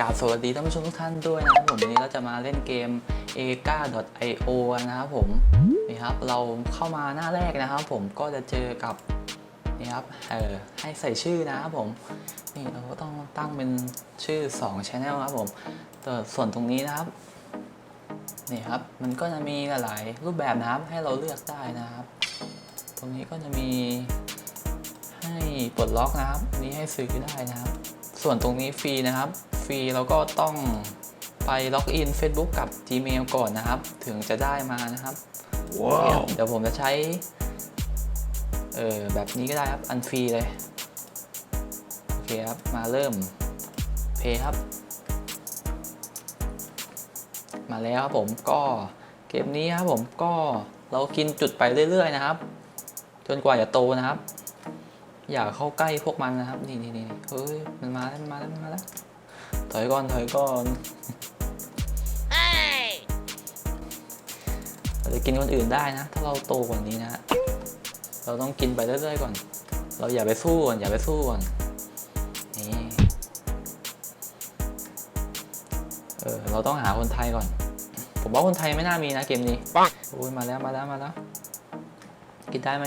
กราบสวัสดีท่านผู้ชมทุกท่านด้วยนะครับผมวันนี้เราจะมาเล่นเกม a g a i o นะครับผมนี่ครับเราเข้ามาหน้าแรกนะครับ ผมก็จะเจอกับนี่ครับเออให้ใส่ชื่อนะครับผมนี่เราก็ต้องตั้งเป็นชื่อ2 Channel ครับผมแต่ส่วนตรงนี้นะครับนี่ครับมันก็จะมีหลายรูปแบบนะครับให้เราเลือกได้นะครับ ตรงนี้ก็จะมีให้ปลดล็อกนะครับนี่ให้ซื้อได้นะครับ ส่วนตรงนี้ฟรีนะครับ ฟรีเราก็ต้องไปล็อกอิน Facebook กับ Gmail ก่อนนะครับ ถึงจะได้มานะครับว้าวเดี๋ยวผมจะใช้เออแบบนี้ก็ได้ครับ อันฟรีเลย โอเคครับ มาเริ่มเพย์ครับ มาแล้วครับผมก็เกมนี้ครับผมก็เรากินจุดไปเรื่อย ๆ นะครับ จนกว่าจะโตนะครับ อย่าเข้าใกล้พวกมันนะครับ นี่นี่นี่เฮ้ย มันมาแล้ว มันมาแล้ว มันมาแล้ว ถอยก่อนถอยก่อนเราจะกินคนอื่นได้นะ ถ้าเราโตกว่านี้นะฮะเราต้องกินไปเรื่อยๆก่อน เราอย่าไปสู้ก่อนอย่าไปสู้ก่อนนี่เออเราต้องหาคนไทยก่อน ผมว่าคนไทยไม่น่ามีนะเกมนี้ปังโอ้ยมาแล้วมาแล้วมาแล้ว กินได้ไหม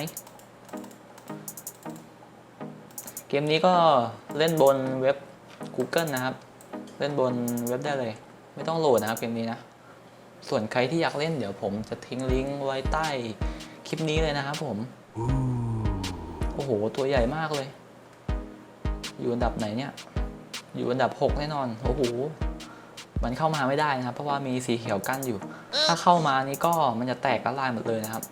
เกมนี้ก็เล่นบนเว็บ Google นะครับ เล่นบนเว็บได้เลย ไม่ต้องโหลดนะครับเกมนี้นะ ส่วนใครที่อยากเล่นเดี๋ยวผมจะทิ้งลิงก์ไว้ใต้คลิปนี้เลยนะครับผมโอ้โห ตัวใหญ่มากเลย อยู่อันดับไหนเนี่ย อยู่อันดับ 6 แน่นอน โอ้โห มันเข้ามาไม่ได้นะครับ เพราะว่ามีสีเขียวกั้นอยู่ ถ้าเข้ามานี่ก็มันจะแตกละลายหมดเลยนะครับ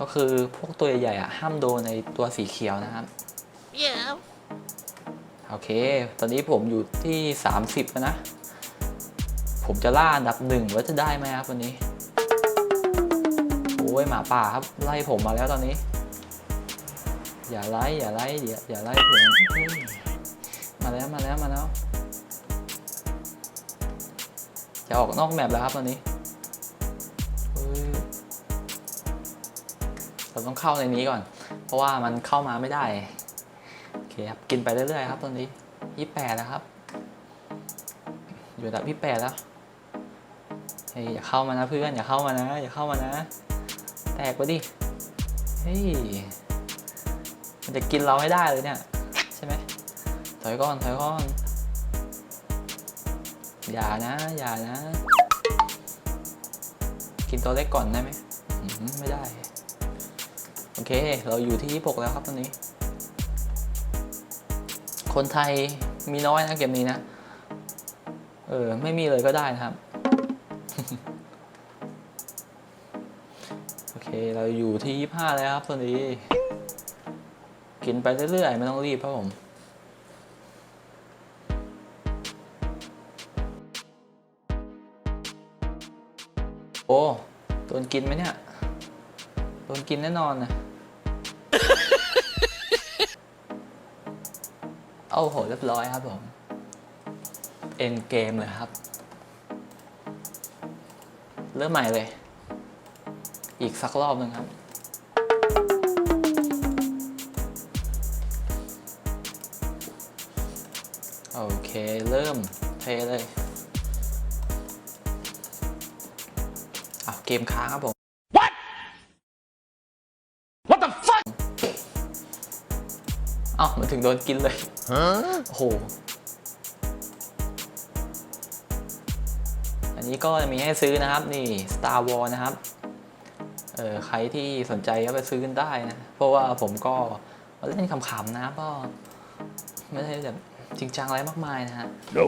ก็คือพวกตัวใหญ่ๆอะห้ามโดนในตัวสีเขียวนะครับ Yeah. โอเค ตอนนี้ผมอยู่ที่ 30แล้วนะ ผมจะล่าอันดับหนึ่งว่าจะได้ไหมครับวันนี้ โอ้ยหมาป่าครับ ไล่ผมมาแล้วตอนนี้ อย่าไล่อย่าไล่อย่าอย่าไล่ผมมาแล้วมาแล้วมาแล้ว จะออกนอกแมปแล้วครับตอนนี้เราต้องเข้าในนี้ก่อน เพราะว่ามันเข้ามาไม่ได้ คครับ กินไปเรื่อยๆครับตอนนี้ยี่แปดแล้วครับ อยู่อันดับยี่แปดแล้วเฮ้ยอย่าเข้ามานะเพื่อนอย่าเข้ามานะ อย่าเข้ามานะ แตกไปดิเฮ้ยมันจะกินเราให้ได้เลยเนี่ยใช่ไหมถอยก่อนถอยก่อนอย่านะ อย่านะ กินตัวเล็กก่อนได้ไหมไม่ได้ โอเค เราอยู่ที่ 26 แล้วครับตอนนี้ คนไทยมีน้อยนะเกมนี้นะ เออ ไม่มีเลยก็ได้นะครับ โอเค เราอยู่ที่ 25 แล้วครับตอนนี้ กินไปเรื่อยๆ ไม่ต้องรีบครับผมโอ้โดนกินไหมเนี่ย โดนกินแน่นอนนะ โอ้โห เรียบร้อยครับผม เอ็นเกมเลยครับ เริ่มใหม่เลย อีกสักรอบหนึ่งครับ โอเค เริ่มเทเลยอ้าวเกมค้างครับผม อ้าวมันถึงโดนกินเลยโอ้โห อันนี้ก็จะมีให้ซื้อนะครับ นี่ Star Wars นะครับ เออใครที่สนใจก็ไปซื้อกันได้นะ เพราะว่าผมก็มาเล่นขำๆนะก็ไม่ได้แบบจริงจังอะไรมากมายนะฮะ No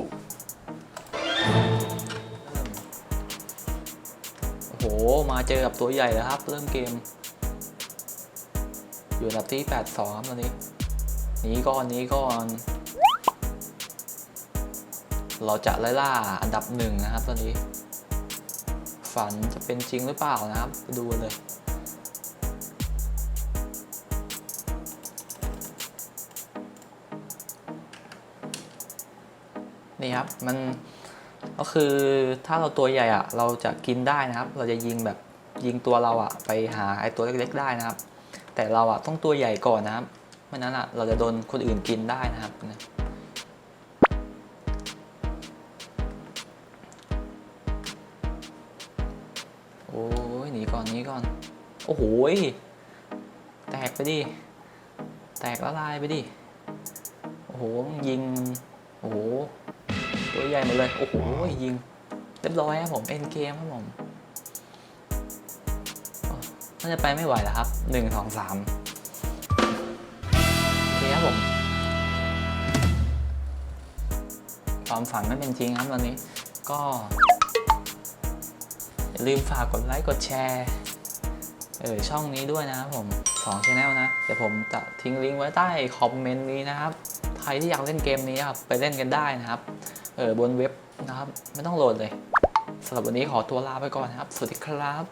โอ้โห มาเจอกับตัวใหญ่แล้วครับ เริ่มเกม อยู่อันดับที่ 82 ครับตอนนี้ห นีก่อนหนีก่อน เราจะไล่ล่าอันดับหนึ่งนะครับตอนนี้ ฝันจะเป็นจริงหรือเปล่านะครับไปดูเลยนี่ครับมันก็คือถ้าเราตัวใหญ่อะเราจะกินได้นะครับ เราจะยิงแบบยิงตัวเราอะไปหาไอ้ตัวเล็กๆได้นะครับ แต่เราอะต้องตัวใหญ่ก่อนนะครับ ไม่นั้นอะเราจะโดนคนอื่นกินได้นะครับนะโอ้ยหนีก่อนหนีก่อน โอ้โหแตกไปดิ แตกละลายไปดิ โอ้โหยิง โอ้โห ตัวใหญ่หมดเลย โอ้โห ยิง เรียบร้อยครับผม เอ็นเกมครับผมน่าจะไปไม่ไหวแล้วครับหนึ่งสองสาม โอเคครับผมความฝันไม่เป็นจริงครับตอนนี้ ก็อย่าลืมฝากกดไลค์กดแชร์เออช่องนี้ด้วยนะครับผมสองช anel นะ เดี๋ยวผมจะทิ้งลิงก์ไว้ใต้คอมเมนต์นี้นะครับ ใครที่อยากเล่นเกมนี้ครับไปเล่นกันได้นะครับเออบนเว็บนะครับ ไม่ต้องโหลดเลยสำหรับวันนี้ขอตัวลาไปก่อนนะครับ สวัสดีครับ